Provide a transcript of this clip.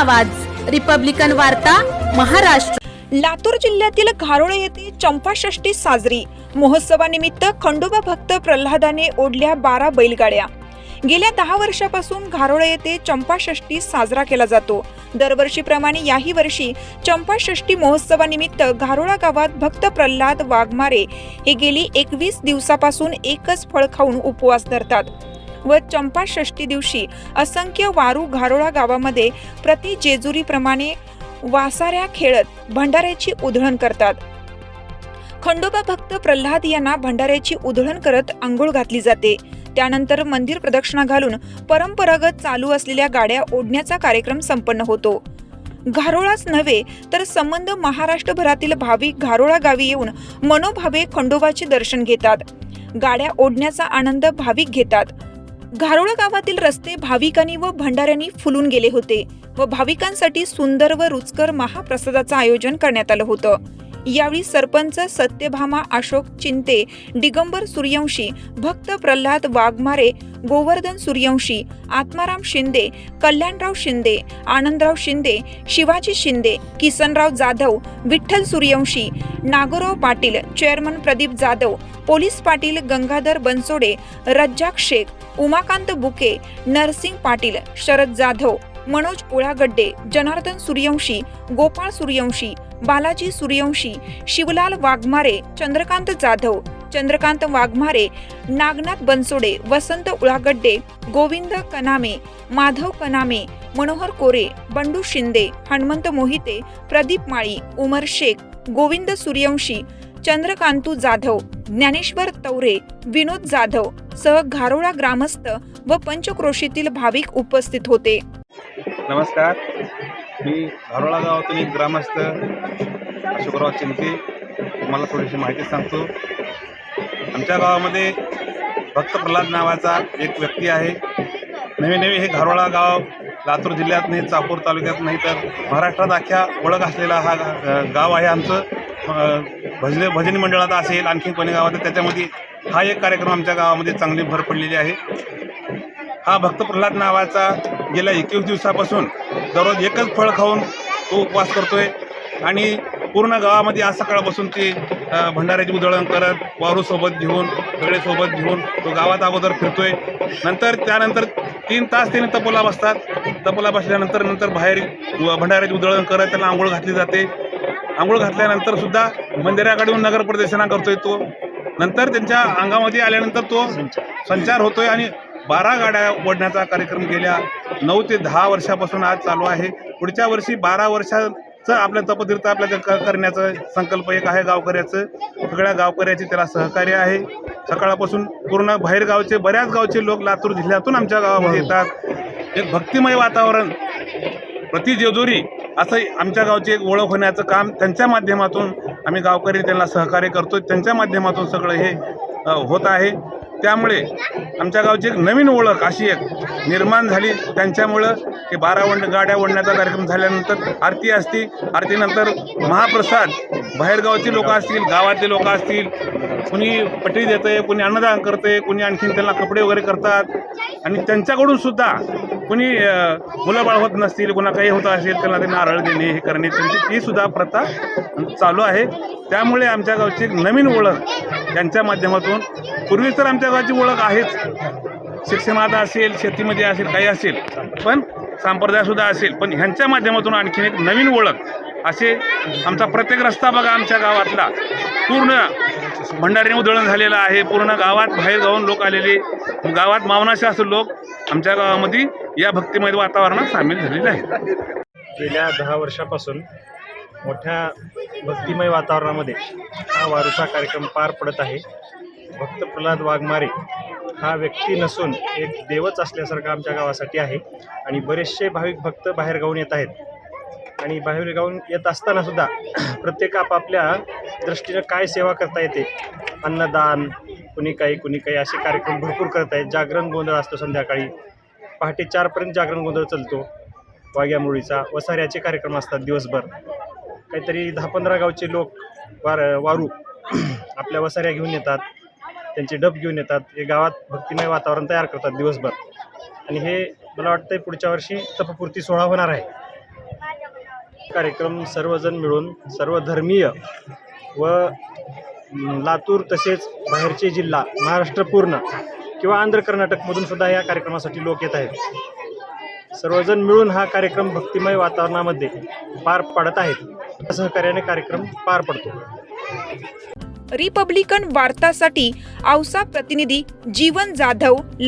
आवाज. रिपब्लिकन वार्ता महाराष्ट्र. लातूर जिल्ह्यातील घारोळे येथे चंपाषष्ठी साजरी. महोत्सवानिमित्त खंडोबा भक्त प्रल्हादाने ओढल्या बारा बैलगाड्या. गेल्या दहा वर्षापासून घारोळे येथे चंपाषष्ठी साजरा केला जातो. दरवर्षीप्रमाणे याही वर्षी चंपाषष्ठी महोत्सवानिमित्त घारोळा गावात भक्त प्रल्हाद वाघमारे हे गेली एकवीस दिवसापासून एकच फळ खाऊन उपवास धरतात. व चंपाषष्ठी दिवशी असंख्य वारू घारोळा गावामध्ये प्रति जेजुरीप्रमाणे वासाऱ्या खेळत भंडाऱ्याची उधळण करतात. खंडोबा भक्त प्रल्हाद यांना भंडाऱ्याची उधळण करत आंघोळ घातली जाते. त्यानंतर मंदिर प्रदक्षिणा घालून परंपरागत चालू असलेल्या गाड्या ओढण्याचा कार्यक्रम संपन्न होतो. घारोळाच नव्हे तर संबंध महाराष्ट्रभरातील भाविक घारोळा गावी येऊन मनोभावे खंडोबाचे दर्शन घेतात. गाड्या ओढण्याचा आनंद भाविक घेतात. घारोळ गावातील रस्ते भाविकांनी व भंडाऱ्यांनी फुलून गेले होते व भाविकांसाठी सुंदर व रुचकर महाप्रसादाचं आयोजन करण्यात आलं होतं. यावेळी सरपंच सत्यभामा अशोक चिंते दिगंबर सूर्यवंशी भक्त प्रल्हाद वाघमारे गोवर्धन सूर्यवंशी आत्माराम शिंदे कल्याणराव शिंदे आनंदराव शिंदे शिवाजी शिंदे किसनराव जाधव विठ्ठल सूर्यवंशी नागोराव पाटील चेअरमन प्रदीप जाधव पोलीस पाटील गंगाधर बनसोडे रज्जाक शेख उमाकांत बुके नरसिंग पाटील शरद जाधव मनोज उळागड्डे जनार्दन सूर्यवंशी गोपाळ सूर्यवंशी बालाजी सूर्यवंशी शिवलाल वाघमारे चंद्रकांत जाधव चंद्रकांत वाघमारे नागनाथ बनसोडे वसंत उळागड्डे गोविंद कनामे माधव कनामे मनोहर कोरे बंडू शिंदे हनुमंत मोहिते प्रदीप माळी उमर शेख गोविंद सूर्यवंशी चंद्रकांतू जाधव ज्ञानेश्वर तवरे विनोद जाधव सह घारोळा ग्रामस्थ व पंचक्रोशीतील भाविक उपस्थित होते. नमस्कार. मी धारोळा गावातून एक ग्रामस्थ अशोकराव चिंते तुम्हाला थोडीशी माहिती सांगतो. आमच्या गावामध्ये भक्त प्रल्हाद नावाचा एक व्यक्ती आहे. नवे नवे हे घारोळा गाव लातूर जिल्ह्यात नाही चाकूर तालुक्यात नाही तर महाराष्ट्रात अख्ख्या ओळख असलेला हा गाव आहे आमचं. भजने भजनी मंडळात असेल आणखी कोणी गावात त्याच्यामध्ये हा एक कार्यक्रम आमच्या गावामध्ये चांगली भर पडलेली आहे. हा भक्त प्रल्हाद नावाचा गेल्या एकवीस दिवसापासून दररोज एकच फळ खाऊन तो उपवास करतोय. आणि पूर्ण गावामध्ये आज सकाळपासून ते भंडाऱ्याची उधळण करत वारूसोबत घेऊन वेळेसोबत घेऊन तो गावात अगोदर फिरतोय. नंतर त्यानंतर तीन तास त्याने तपोला बसतात. तपोला बसल्यानंतर नंतर बाहेर भंडाऱ्याची उधळण करत त्याला आंघोळ घातली जाते. आंघोळ घातल्यानंतर सुद्धा मंदिराकडून नगर प्रदक्षिणा करतोय तो. नंतर त्यांच्या अंगामध्ये आल्यानंतर तो संचार होतोय आणि बारा गाड्या ओढण्याचा कार्यक्रम गेल्या नऊ ते दहा वर्षापासून आज चालू आहे. पुढच्या वर्षी बारा वर्षाचं आपलं तपतीर्थ आपल्या करण्याचं संकल्प एक आहे गावकऱ्याचं. सगळ्या गावकऱ्याचे त्याला सहकार्य आहे. सकाळपासून पूर्ण बाहेरगावचे बऱ्याच गावचे लोक लातूर जिल्ह्यातून आमच्या गावामध्ये येतात. एक भक्तिमय वातावरण प्रति जेजुरी असं आमच्या गावची एक ओळख होण्याचं काम त्यांच्या माध्यमातून आम्ही गावकरी त्यांना सहकार्य करतो त्यांच्या माध्यमातून सगळं हे होत आहे. त्यामुळे आमच्या गावची एक नवीन ओळख अशी एक निर्माण झाली. त्यांच्यामुळं की बारा वंड गाड्या ओढण्याचा कार्यक्रम झाल्यानंतर आरती असती. आरतीनंतर महाप्रसाद. बाहेरगावची लोकं असतील गावातले लोक असतील कुणी पटरी देतंय कुणी अन्नदान करते कुणी आणखीन त्यांना कपडे वगैरे करतात. आणि त्यांच्याकडून सुद्धा कुणी मुलं बाळ होत नसतील कुणा काही होत असेल त्यांना ते नारळ देणे हे करणे त्यांची ती सुद्धा प्रथा चालू आहे. त्यामुळे आमच्या गावची एक नवीन ओळख यांच्या माध्यमातून. पूर्वी तर आमच्या गावची ओळख आहेच. शिक्षणात असेल शेतीमध्ये असेल काही असेल पण संप्रदायसुद्धा असेल. पण ह्यांच्या माध्यमातून आणखीन एक नवीन ओळख असे आमचा प्रत्येक रस्ता बघा आमच्या गावातला. पूर्ण भंडारीने उधळण झालेलं आहे. पूर्ण गावात बाहेर जाऊन लोक आलेले. गावात मावनाशी असं लोक आमच्या गावामध्ये या भक्तिमय वातावरणात सामील झालेले आहेत. गेल्या दहा वर्षापासून मोठ्या भक्तिमय वातावरणामध्ये हा वारूचा कार्यक्रम पार पडत आहे. भक्त प्रल्हाद वाघमारे हा व्यक्ती नसून एक देवच असल्यासारखा आमच्या गावासाठी आहे. आणि बरेचसे भाविक भक्त बाहेरगावून येत आहेत. आणि बाहेरगावून येत असतानासुद्धा प्रत्येक आपापल्या दृष्टीनं काय सेवा करता येते? अन्नदान कुणी काही कुणी काही असे कार्यक्रम भरपूर करत आहेत. जागरण गोंधळ असतो संध्याकाळी. पहाटे चारपर्यंत जागरण गोंधळ चालतो. वाघ्यामुळीचा वसाऱ्याचे कार्यक्रम असतात दिवसभर. काहीतरी दहा पंधरा गावचे लोक वार वारू आपल्या वसाऱ्या घेऊन येतात. त्यांचे डब घेऊन येतात. हे गावात भक्तिमय वातावरण तयार करतात दिवसभर. आणि हे मला वाटतं पुढच्या वर्षी तपपूर्ती सोहळा होणार आहे. कार्यक्रम सर्वजण मिळून सर्व धर्मीय व लातूर तसेच बाहेरचे जिल्हा महाराष्ट्र पूर्ण किंवा आंध्र कर्नाटकमधून सुद्धा या कार्यक्रमासाठी लोक येत आहेत. सर्वजण मिळून हा कार्यक्रम भक्तिमय वातावरणामध्ये पार पाडत आहेत. सहकार्याने कार्यक्रम पार पडतो. रिपब्लिकन वार्तासाठी औसा प्रतिनिधी जीवन जाधव